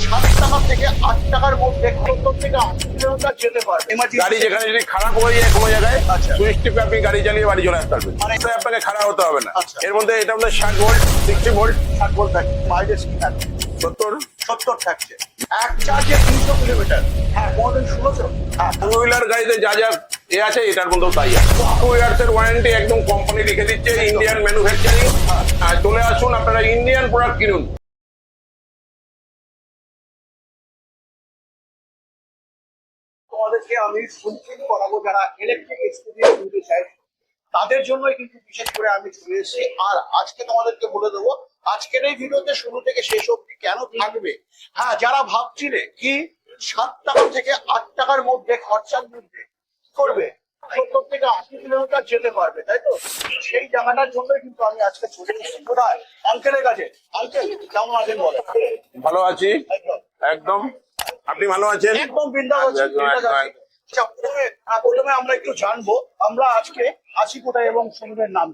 সাত টাকা থেকে আট টাকার মধ্যে সত্তর থেকে আশি কিলোমিটার যেতে Emergency- গাড়ি যেখানে যদি খারাপ হয়ে যায় কোনো জায়গায়। সুইচ টিপে আপনি গাড়ি চালিয়ে বাড়ি চলে আসতে পারবেন। তাই আপনাকে খারাপ হতে হবে না। আচ্ছা। এর মধ্যে এটা আমাদের ষাট ভোল্ট সিক্সটি ভোল্ট ষাট ভোল্ট থাকছে। মাইলেজ কি থাকছে? সত্তর। সত্তর থাকছে। এক চার্জে তিনশো কিলোমিটার হ্যাঁ কোনোদিন শুনেছো হ্যাঁ। টু হুইলার গাড়িতে যা যা এ আছে এটার মধ্যেও তাই আছে। টু ইয়ার্স এর ওয়ারেন্টি একদম কোম্পানি রেখে দিচ্ছে ইন্ডিয়ান ম্যানুফ্যাকচারিং চলে আসুন আপনারা ইন্ডিয়ান প্রোডাক্ট কিনুন। আমি ফুলফিল করাবো যারা ইলেকট্রিক স্কুটি কিনতে চাই তাদের জন্যই কিন্তু বিশেষ করে আমি চলে এসেছি। আর আজকে তোমাদেরকে বলে দেবো আজকের এই ভিডিওতে শুরু থেকে শেষ অবধি কেন থাকবে? হ্যাঁ যারা ভাবছিলে কি সাত টাকা থেকে আট টাকার মধ্যে খরচার মধ্যে করবে? সত্তর থেকে আশি কিলোমিটার যেতে পারবে তাই তো? সেই জায়গাটার জন্যই কিন্তু আমি আজকে চলে এসেছি। কোথায়? আঙ্কেলের কাছে। আঙ্কেল কেমন আছেন বলে ভালো আছি। একদম। আপনি ভালো আছেন? একদম বিন্দাস আছি, আচ্ছা, প্রথমে প্রথমে আমরা একটু জানব আমরা আজকে আছি কোথায় এবং শোরুমের নাম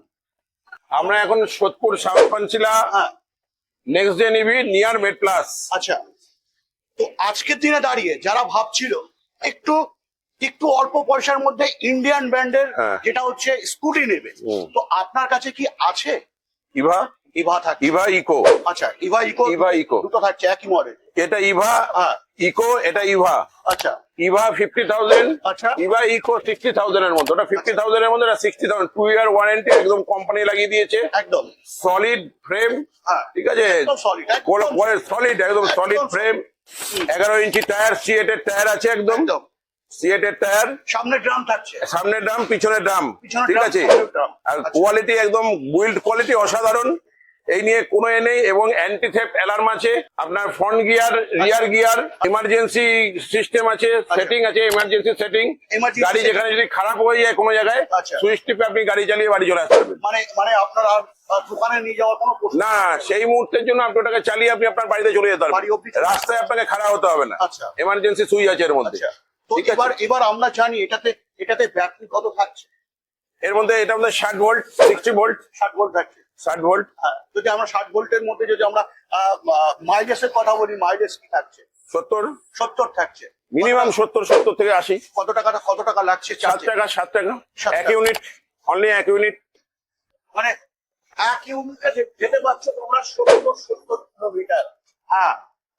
আমরা এখন সোদপুর সাউথ পাঞ্চিলা হ্যাঁ। নেক্সট ডে নিবি নিয়ার মেড প্লাস আচ্ছা তো আজকের দিনে দাঁড়িয়ে যারা ভাবছিল একটু একটু অল্প পয়সার মধ্যে ইন্ডিয়ান ব্র্যান্ডের হ্যাঁ। যেটা হচ্ছে স্কুটি নেবে। তো আপনার কাছে কি আছে? ইভা ইভা থাকে। ইভা ইকো আচ্ছা ইভা ইকো ইভা ইকো দুটো থাকছে একই মডেল এটা ইভা হ্যাঁ। ইকো এটা ইভা আচ্ছা। ইভা ফিফটি থাউজেন্ড আচ্ছা। ইভা ইকো সিক্সটি থাউজেন্ড এর মধ্যে ওটা ফিফটি থাউজেন্ড এর মধ্যে sixty thousand two year warranty একদম কোম্পানি লাগিয়ে দিয়েছে। একদম। সলিড ফ্রেম হ্যাঁ ঠিক আছে? একদম সলিড একদম সলিড ফ্রেম এগারো ইঞ্চি টায়ার সিএটের টায়ার আছে একদম। সিএটের টায়ার সামনে ড্রাম থাকছে। সামনের ড্রাম পিছনের ড্রাম ঠিক আছে? আর। কোয়ালিটি একদম বিল্ড কোয়ালিটি অসাধারণ। এই নিয়ে কোনো এ নেই এবং অ্যান্টি থেফট অ্যালার্ম আছে আপনার front gear rear gear emergency system আছে সেটিং আছে ইমার্জেন্সি সেটিং গাড়ি যেখানে যদি খারাপ হয়ে যায় কোনো জায়গায় আচ্ছা। সুইচ টিপে আপনি গাড়ি চালিয়ে বাড়ি চলে আসতে পারবেন। মানে মানে আপনার আর আর দোকানে নিয়ে যাওয়ার কোনো না সেই মুহূর্তের জন্য আপনি ওটাকে চালিয়ে আপনি আপনার বাড়িতে চলে যেতে পারবেন। রাস্তায় আপনাকে খারাপ হতে হবে না। আচ্ছা। এমার্জেন্সি সুইচ আছে এর মধ্যে। আচ্ছা। তো এবার এবার আমরা জানি এটাতে এটাতে ব্যাটারি কত থাকছে? এর মধ্যে এটা আমাদের ষাট ভোল্ট সিক্সটি ভোল্ট ষাট ভোল্ট থাকছে ষাট ভোল্ট। হ্যাঁ। যদি আমরা ষাট ভোল্টের মধ্যে যদি আমরা মাইলেজের কথা বলি মাইলেজ কি থাকছে? সত্তর। সত্তর থাকছে। মিনিমাম সত্তর সত্তর থেকে আশি। কত টাকাটা কত টাকা লাগছে সাত চার্জে? টাকা সাত টাকা। এক ইউনিট অনলি এক ইউনিট। মানে এক ইউনিটে যেতে পারছ তোমরা সত্তর সত্তর কিলোমিটার। হ্যাঁ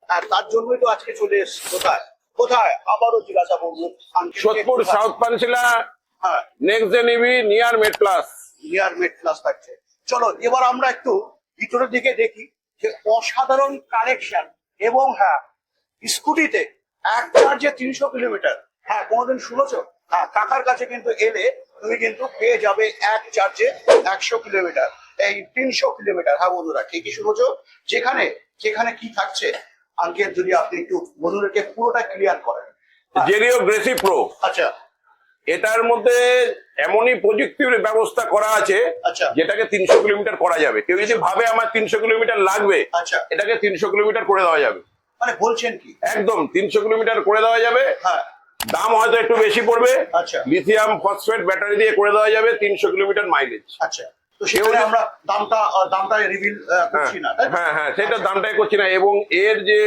আর তার জন্যই তো আজকে চলে এসছি। কোথায়? কোথায়? আবারও জিজ্ঞাসা করব। Sodepur south Panshila next day নিবি near med plus near med class থাকছে। চলো এবার আমরা একটু ভিতরের দিকে দেখি যে অসাধারণ কালেকশন এবং হ্যাঁ স্কুটিতে এক চার্জে তিনশো কিলোমিটার। হ্যাঁ কোনোদিন শুনেছো? হ্যাঁ কাকার কাছে কিন্তু এলে তুমি কিন্তু পেয়ে যাবে এক চার্জে একশো কিলোমিটার। এই তিনশো কিলোমিটার। হ্যাঁ বন্ধুরা ঠিকই শুনেছো? যেখানে যেখানে কি থাকছে আঙ্কেল যদি আপনি একটু বন্ধুদেরকে পুরোটা ক্লিয়ার করেন। জেরিও গ্রেসি প্রো আচ্ছা। এটার মধ্যে এমনই প্রযুক্তির ব্যবস্থা করা আছে আচ্ছা। যেটাকে তিনশো কিলোমিটার করা যাবে। কেউ যদি ভাবে আমার তিনশো কিলোমিটার লাগবে আচ্ছা। এটাকে তিনশো কিলোমিটার করে দেওয়া যাবে। মানে বলছেন কি? একদম তিনশো কিলোমিটার করে দেওয়া যাবে। হ্যাঁ। দাম হয়তো একটু বেশি পড়বে। আচ্ছা। লিথিয়াম ফসফেট ব্যাটারি দিয়ে করে দেওয়া যাবে তিনশো কিলোমিটার মাইলেজ আচ্ছা। আমরা দামটা দামটা রিভিল করছি না হ্যাঁ হ্যাঁ সেটা দামটাই করছি না। এবং এর যে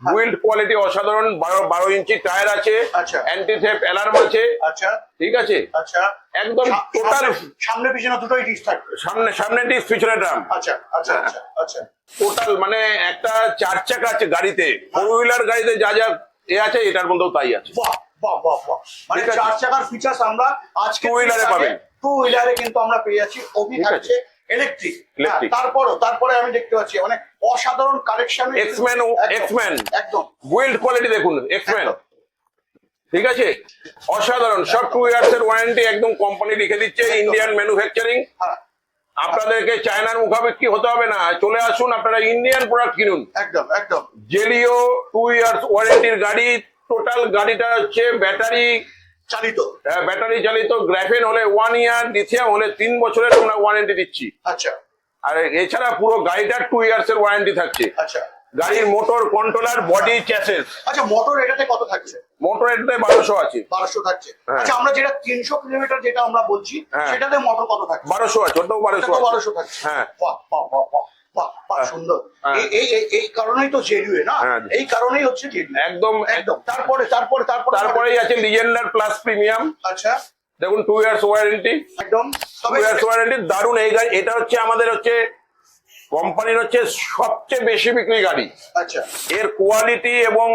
বিল্ড কোয়ালিটি অসাধারণ বারো বারো ইঞ্চি টায়ার আছে আচ্ছা। অ্যান্টি থেফ অ্যালার্ম আছে। আচ্ছা। ঠিক আছে? আচ্ছা। একদম টোটাল সামনে- পিছনে দুটোই ডিস থাকবে। সামনে সামনে ডিস পিছনে ড্রাম আচ্ছা আচ্ছা হ্যাঁ। আচ্ছা আচ্ছা। টোটাল মানে একটা চার চাকা আছে গাড়িতে। ফোর হুইলার গাড়িতে যা যা এ আছে এটার মধ্যেও তাই আছে। বাহ বাহ বাহ বাহ। মানে চার চাকার ফিচার্স আমরা আজকে wheeler এ পাবেন। টু হুইলারে কিন্তু আমরা পেয়ে যাচ্ছি। ওবি। থাকছে ইলেকট্রিক তারপরও তারপরে আমি দেখতে পাচ্ছি মানে অসাধারণ কালেকশন ও- X-Men। একদম। বিল্ড কোয়ালিটি দেখুন এক্সম্যান। ঠিক আছে? অসাধারণ সব টু ইয়ার্স এর ওয়ারেন্টি একদম কোম্পানি রেখে দিচ্ছে ইন্ডিয়ান ম্যানুফ্যাকচারিং হ্যাঁ। আপনাদেরকে চায়নার মুখাপেক্ষি হতে হবে না চলে আসুন আপনারা ইন্ডিয়ান প্রোডাক্ট কিনুন। একদম একদম। জেলিও টু ইয়ার্স ওয়ারেন্টির গাড়ি টোটাল গাড়িটা হচ্ছে ব্যাটারি চালিত। ব্যাটারি চালিত গ্রাফেন হলে ওয়ান ইয়ার লিথিয়াম হলে তিন বছরের আমরা ওয়ারেন্টি দিচ্ছি। আচ্ছা। আর এছাড়া পুরো গাড়িটার টু ইয়ার্স এর ওয়ারেন্টি থাকছে। আচ্ছা। গাড়ির মোটর কন্ট্রোলার বডি চ্যাসেস আচ্ছা মোটর এটাতে কত থাকছে? মোটর এটাতে বারোশো আছে। বারোশো থাকছে। হ্যাঁ। আচ্ছা আমরা যেটা তিনশো কিলোমিটার যেটা আমরা বলছি হ্যাঁ। সেটাতে মোটর কত থাকছে? বারোশো আছে ওটাও বারোশো বারোশো থাকছে। হ্যাঁ। বাহ বাহ বাহ। সুন্দর। হ্যাঁ। এই- এই কারণেই তো না? হ্যাঁ। এই কারণেই হচ্ছে একদম। একদম। তারপরে তারপরে তারপরে তারপরেই আছে লিজেন্ডার প্লাস প্রিমিয়াম আচ্ছা। দেখুন টু ইয়ার্স ওয়ারেন্টি একদম। টু ইয়ার্স ওয়ারেন্টি দারুণ। এই গাড়ি এটা হচ্ছে আমাদের হচ্ছে কোম্পানির হচ্ছে সবচেয়ে বেশি বিক্রি গাড়ি। আচ্ছা। এর কোয়ালিটি এবং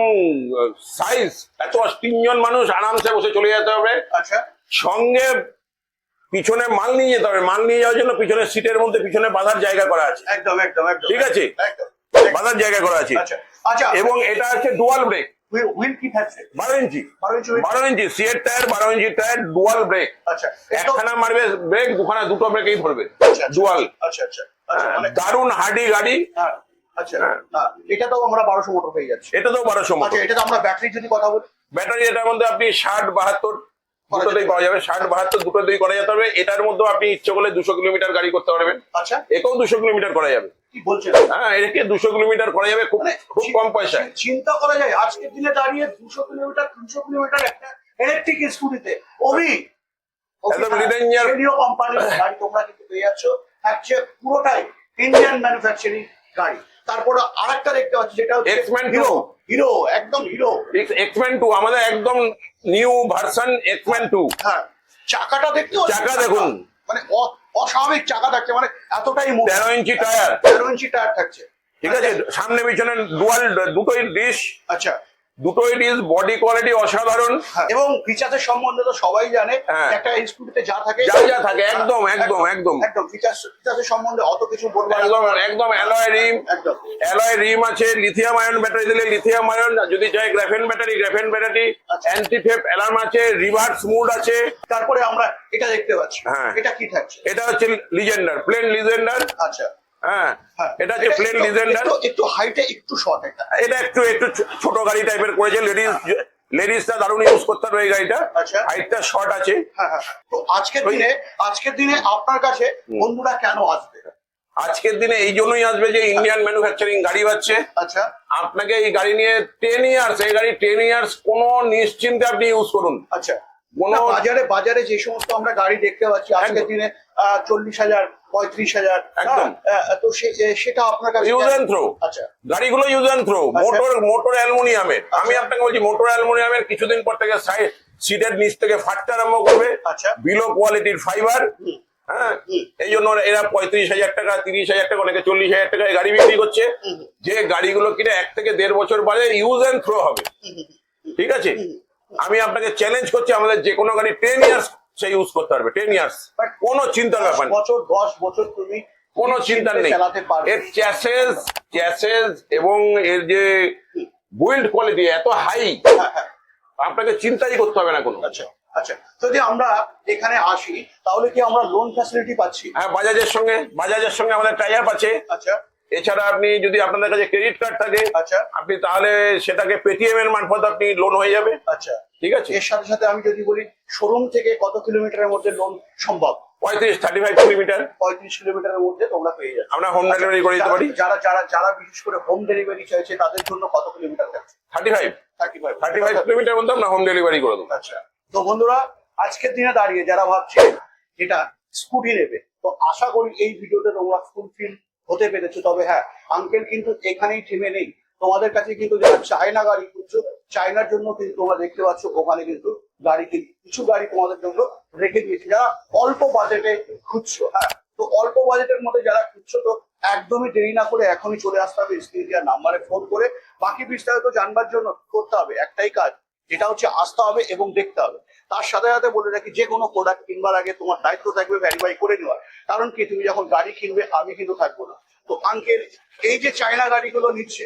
সাইজ এত তিনজন মানুষ আরামসে বসে চলে যেতে হবে। আচ্ছা। সঙ্গে পিছনে মাল নিয়ে যেতে হবে। মাল নিয়ে যাওয়ার জন্য পিছনে সিটের মধ্যে পিছনে বাঁধার জায়গা করা আছে। একদম একদম একদম। ঠিক আছে? বাঁধার জায়গা করা আছে। আচ্ছা আচ্ছা। এবং এটা হচ্ছে ডুয়াল ব্রেক হুইল হুইল কি থাকছে বারো ইঞ্চি। বারো ইঞ্চি wheel? বারো ইঞ্চি সিয়ের টায়ার বারো ইঞ্চি টায়ার ডুয়াল ব্রেক আচ্ছা। একখানা মারবে ব্রেক দুখানা দুটো ব্রেকেই ধরবে আচ্ছা, আচ্ছা। ডুয়াল আচ্ছা মানে হার্ডি গাড়ি। হ্যাঁ আচ্ছা। হ্যাঁ। এটা তো আমরা বারোশো মোটর পেয়ে যাচ্ছি। এটা তো বারোশো মোটর এটা তো আমরা ব্যাটারি যদি কথা বলি? ব্যাটারি এটার মধ্যে আপনি ষাট বাহাত্তর দুটোতেই পাওয়া যাবে। ষাট বাহাত্তর দুটোতেই করা যেতে পারবে এটার মধ্যেও আপনি ইচ্ছে করলে দুশো কিলোমিটার গাড়ি করতে পারবেন। আচ্ছা। একেও দুশো কিলোমিটার করা যাবে। হ্যাঁ একে দুশো কিলোমিটার করা যাবে। খুব মানে খুব কম পয়সায়। চিন্তা করা যায়। আজকের দিনে দাঁড়িয়ে দুশো কিলোমিটার তিনশো কিলোমিটার একটা ইলেকট্রিক স্কুটিতে অভি একদম কোম্পানির গাড়ি তোমরা কিন্তু পেয়ে যাচ্ছ। হচ্ছে পুরোটাই ইন্ডিয়ান ম্যানুফ্যাকচারিং গাড়ি। তারপরে আরেকটা দেখতে পাচ্ছি যেটা হচ্ছে X-Man হিরো। হিরো একদম হিরো এক্সম্যান টু আমাদের একদম নিউ ভার্সন এক্সম্যান টু হ্যাঁ চাকাটা দেখতে? চাকা দেখুন। মানে অস্বাভাবিক চাকা থাকছে মানে এতটাই। তেরো ইঞ্চি টায়ার তেরো ইঞ্চি টায়ার থাকছে ঠিক আছে সামনে পিছনে ডুয়াল দুটোই ডিশ আচ্ছা দুটোই ডিশ বডি কোয়ালিটি অসাধারণ। হ্যাঁ, এবং ফিচার্সের সম্বন্ধে তো সবাই জানে হ্যাঁ। একটা স্কুটিতে যা থাকে যা যা থাকে, একদম, একদম, একদম। একদম। ফিচার্স ফিচার্সের সম্বন্ধে অত কিছু বলব একদম একদম অ্যালয় রিম একদম। অ্যালয় রিম আছে লিথিয়াম আয়ন ব্যাটারি দিলে লিথিয়াম আয়ন যদি চাই graphene battery graphene battery. Anti ফেপ alarm আছে রিভার্স মুড আছে। তারপরে আমরা এটা দেখতে পাচ্ছি। হ্যাঁ। এটা কি থাকছে? এটা হচ্ছে লিজেন্ডার প্লেন লিজেন্ডার আচ্ছা। হ্যাঁ হ্যাঁ এটা হচ্ছে প্লেন একটু- একটু- হাইটে একটু শর্ট এটা। এটা একটু একটু ছোট গাড়ি টাইপের করেছে লেডিস লেডিসটা দারুণ ইউজ করতে পারবে এই গাড়িটা। আচ্ছা। হাইটটা শর্ট আছে। হ্যাঁ হ্যাঁ হ্যাঁ। তো আজকের দিনে আজকের দিনে আপনার কাছে বন্ধুরা কেন আসবে? আজকের দিনে এই জন্যই আসবে যে ইন্ডিয়ান ম্যানুফ্যাকচারিং গাড়ি পাচ্ছে আচ্ছা। আপনাকে এই গাড়ি নিয়ে টেন ইয়ার্স এই গাড়ি টেন ইয়ার্স কোনো নিশ্চিন্তে আপনি ইউজ করুন। আচ্ছা। বাজারে বাজারে যে সমস্ত আমরা গাড়ি দেখতে পাচ্ছি আজকের দিনে চল্লিশ হাজার পঁয়ত্রিশ হাজার একদম। তো সেটা আপনার কাছে ইউজ অ্যান্ড থ্রো আচ্ছা। গাড়িগুলো use and throw motor motor অ্যালুমিনিয়ামের আমি। আপনাকে বলছি মোটর অ্যালুমিনিয়ামের কিছুদিন পর থেকে সিটের নিচ থেকে ফাটতে আরম্ভ করবে। আচ্ছা। বিলো কোয়ালিটির ফাইবার হ্যাঁ? এই জন্য এরা পঁয়ত্রিশ হাজার টাকা তিরিশ হাজার টাকা অনেকে চল্লিশ হাজার টাকায় গাড়ি বিক্রি করছে। যে গাড়িগুলো কিনে এক থেকে দেড় বছর বাদে ইউজ অ্যান্ড থ্রো হবে। ঠিক আছে? আমি আপনাকে চ্যালেঞ্জ করছি আমাদের যে কোনো গাড়ি টেন ইয়ার্স সে ইউজ করতে পারবে টেন ইয়ার্স কোনো চিন্তার ব্যাপার বছর দশ বছর তুমি কোনো চিন্তা নেই। এর চ্যাসেস চ্যাসেস এবং এর যে বিল্ড কোয়ালিটি এত হাই হ্যাঁ, হ্যাঁ। আপনাকে চিন্তাই করতে হবে না কোনো। আচ্ছা আচ্ছা। যদি আমরা এখানে আসি তাহলে কি আমরা লোন ফ্যাসিলিটি পাচ্ছি? হ্যাঁ বাজাজের সঙ্গে বাজাজের সঙ্গে আমাদের টাই আপ আছে। আচ্ছা। এছাড়া আপনি যদি আপনাদের কাছে ক্রেডিট কার্ড থাকে আচ্ছা। আপনি তাহলে সেটাকে পেটিএম এর মারফত আপনি লোন হয়ে যাবে। আচ্ছা। ঠিক আছে? এর সাথে সাথে আমি যদি বলি শোরুম থেকে কত কিলোমিটারের মধ্যে লোন সম্ভব? পঁয়ত্রিশ থার্টি ফাইভ কিলোমিটার। পঁয়ত্রিশ কিলোমিটারের মধ্যে তোমরা পেয়ে যাচ্ছ আমরা হোম ডেলিভারি করে দিতে পারি। যারা যারা যারা বিশেষ করে হোম ডেলিভারি চাইছে তাদের জন্য কত kilometre thirty five thirty five thirty five kilometre মধ্যে আমরা হোম ডেলিভারি করে দেবো। আচ্ছা। তো বন্ধুরা আজকের দিনে দাঁড়িয়ে যারা ভাবছে এটা স্কুটি নেবে। তো আশা করি এই ভিডিওতে তোমরা ফুলফিল হতে পেরেছ। তবে হ্যাঁ আঙ্কেল কিন্তু এখানেই থেমে নেই। তোমাদের কাছে কিন্তু যারা চায়না গাড়ি খুঁজছো চায়নার জন্য কিন্তু তোমরা দেখতে পাচ্ছ, ওখানে কিন্তু গাড়ি কিছু গাড়ি তোমাদের জন্য রেখে দিয়েছে। যারা অল্প বাজেটে খুঁজছো হ্যাঁ তো অল্প বাজেটের মধ্যে যারা খুঁজছো, তো একদমই দেরি না করে এখনই চলে আসতে হবে স্ক্রিন নাম্বারে ফোন করে। বাকি বিস্তারিত জানবার জন্য করতে হবে একটাই কাজ, যেটা হচ্ছে আসতে হবে এবং দেখতে হবে। তার সাথে সাথে বলে রাখি যে কোনো প্রোডাক্ট কিনবার আগে তোমার দায়িত্ব থাকবে ভ্যারিফাই করে নেওয়ার। কারণ কি তুমি যখন গাড়ি কিনবে আমি কিন্তু থাকব না। তো আঙ্কেল এই যে চায়না গাড়িগুলো নিচ্ছে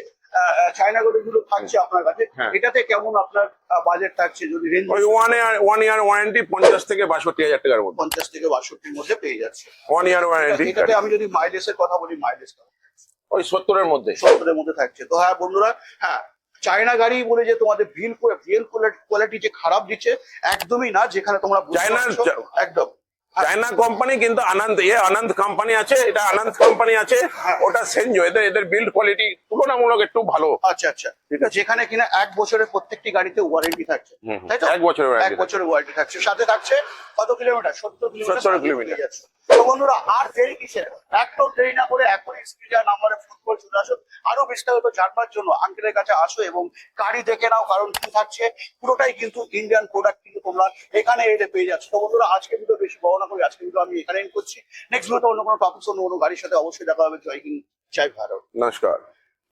চায়না গাড়িগুলো থাকছে আপনার কাছে হ্যাঁ। এটাতে কেমন আপনার বাজেট থাকছে যদি রেঞ্জ ওই one year one year warranty পঞ্চাশ থেকে বাষট্টি হাজার টাকার মধ্যে। পঞ্চাশ থেকে বাষট্টির মধ্যে পেয়ে যাচ্ছে। ওয়ান ইয়ার ওয়ারেন্টি এটাতে আমি যদি মাইলেজের কথা বলি মাইলেজ ওই সত্তরের মধ্যে। সত্তরের মধ্যে থাকছে। তো হ্যাঁ বন্ধুরা হ্যাঁ চায়না গাড়ি বলে যে তোমাদের ভিল ভিল কোয়ালিটি যে খারাপ দিচ্ছে একদমই না যেখানে তোমরা একদম। চায়না কোম্পানি কিন্তু আনন্দ এ আনন্দ কোম্পানি আছে এটা আনন্দ কোম্পানি আছে হ্যাঁ। ওটা সেনজো এদের এদের বিল্ড কোয়ালিটি তুলনামূলক একটু ভালো। আচ্ছা আচ্ছা। ঠিক আছে? যেখানে কিনা এক বছরের প্রত্যেকটি গাড়িতে ওয়ারেন্টি থাকছে তাই তো? এক বছরের এক বছরের ওয়ারেন্টি থাকছে। সাথে থাকছে কত কিলোমিটার? সত্তর কিলোমিটার কিলোমিটার। তো বন্ধুরা আর দেরি কিসের? একটাও দেরি না করে এখন স্ক্রিনে নাম্বারে ফোন করে চলে আসুন আরও বিস্তারিত জানবার জন্য আঙ্কেলের কাছে আসো এবং গাড়ি দেখে নাও কারণ কি থাকছে পুরোটাই কিন্তু ইন্ডিয়ান প্রোডাক্ট কিন্তু তোমরা এখানে এলে পেয়ে যাচ্ছ। তো বন্ধুরা আজকে কিন্তু বেশি বড় করি আজকে কিন্তু আমি এখানে করছি। নেক্সট ভিডিওতে অন্য কোনো টপিক অন্য কোনো গাড়ির সাথে অবশ্যই দেখা হবে। জয় হিন্দ, জয় ভারত। নমস্কার।